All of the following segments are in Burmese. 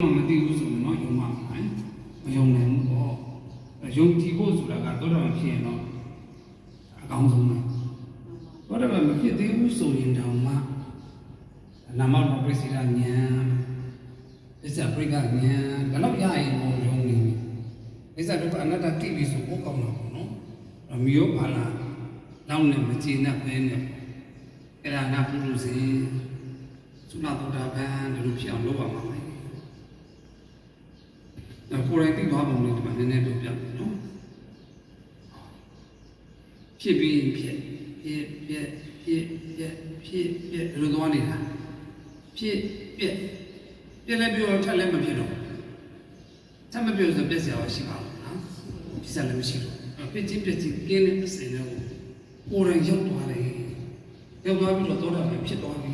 မမသိဘူးဆိုရင်တော့ယုံမှာမနိုင်မယုံနိုင်ဘူးပေါ့ယုံကြည်ဖို့ဆိုတာကသောတာပန်ဖြစ်ရင်တော့အကောင်းဆုံးပဲသောတာပန်မဖြစ်သေးဘူးဆိုရင်တောင်မှနာမောပရိစိတဉာဏ်အစ္ဆပရိကဉာဏ်ဒါတော့ရရင်ဘုံယုံနေပြီအစ္ဆဒုက္ခအနတ္တတိပြီဆိုပိုကောင်းတာပေါ့နော်အမိယောပါလာနောက်နဲ့မကျေနပ်ပဲနဲ့အဲ့ဒါနာပုရုဇေသုနာသောတာပန်ဒီလိုဖြစ်အောင်လုပ်ပါမှာမ ယ်တော့ကိုယ်တိုင်သိသွားပုံလေးဒီမှာနည်းနည်းပြောပြမယ်နော်ဖြစ်ပြီးဖြစ်ဖြစ်ဖြစ်ဖြစ်ဖြစ်ဖြစ်ဖြစ်ဘယ်လိုသွားနေတာဖြစ်ပြက်ပြက်လည်းပြောထက်လည်းမဖြစ်တော့ထက်မပြောဆိုပြက်စရာရှိပါဘူးနော်ဖြစ်စလည်းမရှိတော့ပြက်ချင်းပြက်ချင်းကင်းတဲ့အစင်တော့ကိုယ်တိုင်ရောက်သွားတယ်ရောက်သွားပြီးတော့သောတာပန်ဖြစ်သွားပြီ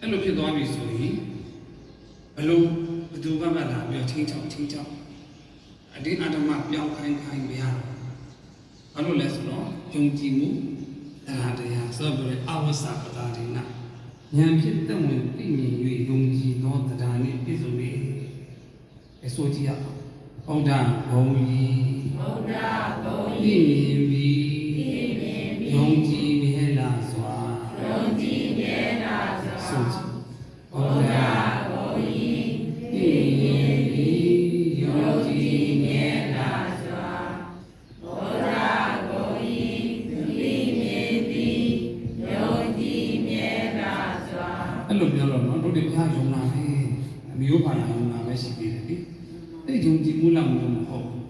အဲ့လိုဖြစ်သွားပြီဆိုရင်ဘယ်လို ဘယ်သူကမှလာပြီးတော့ချင်းချောင်းချင်းချောင်းအတင်းအဓမ္မပြောင်းခိုင်းခိုင်းမရတော့ဘာလို့လဲဆိုတော့ယုံကြည်မှုတရားတရားဆိုပြီးအဝဆပတာရိနာဉာဏ်ဖြင့်တတ်ဝင်သိမြင်၍ယုံကြည်သောတရားနှင့်ပြည့်စုံ၏အစိုးကြည့်ရအောင်ဘုရားဘုံကြီးဘုရားဘုံကြီးသိမြင်ပြီးယုံကြည်မြဲလာစွာယုံကြည်မြဲလာစွာ အဲ့လိုပြောတော့နော်တို့တွေဘုရားယုံလာတယ်အမျိုးပါလာယုံလာပဲရှိသေးတယ်လေအဲ့ဒီယုံကြည်မှုလောက်မျိုးမဟုတ်ဘူး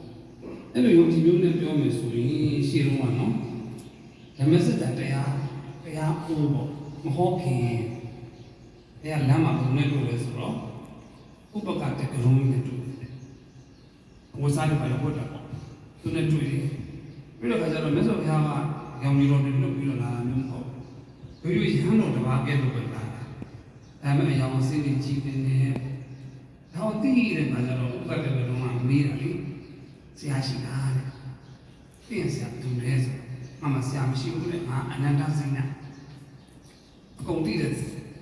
အဲ့လိုယုံကြည်မျိုးနဲ့ပြောမယ်ဆိုရင်ရှင်းလုံးကနော်ဓမ္မစကြာတရားတရားအိုးပေါ့မဟုတ်ခင်တရားလမ်းမှာဘုံနဲ့လို့လဲဆိုတော့ဥပကတကရုံးနဲ့တူတယ်ဝစားရပါလို့ဟုတ်တာပေါ့သူနဲ့တွေ့တယ်ပြီးတော့ခါကျတော့မြတ်စွာဘုရားကရောင်ကြီးတော်တွေလွတ်ပြီးတော့လာတာမျိုးမဟုတ်ဘူးရိုးရိုးရဟန်းတော်တစ်ပါးကဲလို့ပဲလာတာ ဒါပေမဲ့အရောင်စင်းကြီးကြီးနေတယ်တော့တိတဲ့ခါကျတော့ဥပကတကရုံးကမေးတာလေဆရာရှိလားတဲ့ပြင်ဆရာသူလဲဆိုအမဆရာမရှိဘူးလေငါအနန္တစိတ်နဲ့အကုန်တည်တယ်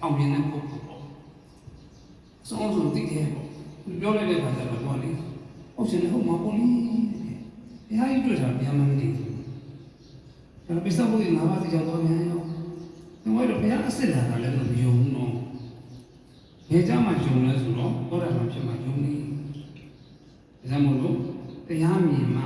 အောင်မြင်တဲ့ပုဂ္ဂိုလ်ပေါ့စောစောသိတယ်ပေါ့ပြောလိုက်တဲ့ခါကျတော့ဘောလေဟုတ်ရှင်လည်းဟုတ်မှာပေါ့လေဘုရားကြီးတွေ့တာဘုရားမမသိဘူးဒါပေမဲ့ဘုရားငါးပါးသိကြတော့မြန်ရောဒီဝိုင်းတော့ဘုရားအစ်စ်လာတာလည်းမယုံဘူး နော်ဘယ်ကြမှာယုံလဲဆိုတော့ဘောရမှာဖြစ်မှာယုံနေဒါကြောင့်မို့လို့တရားမြင်မှ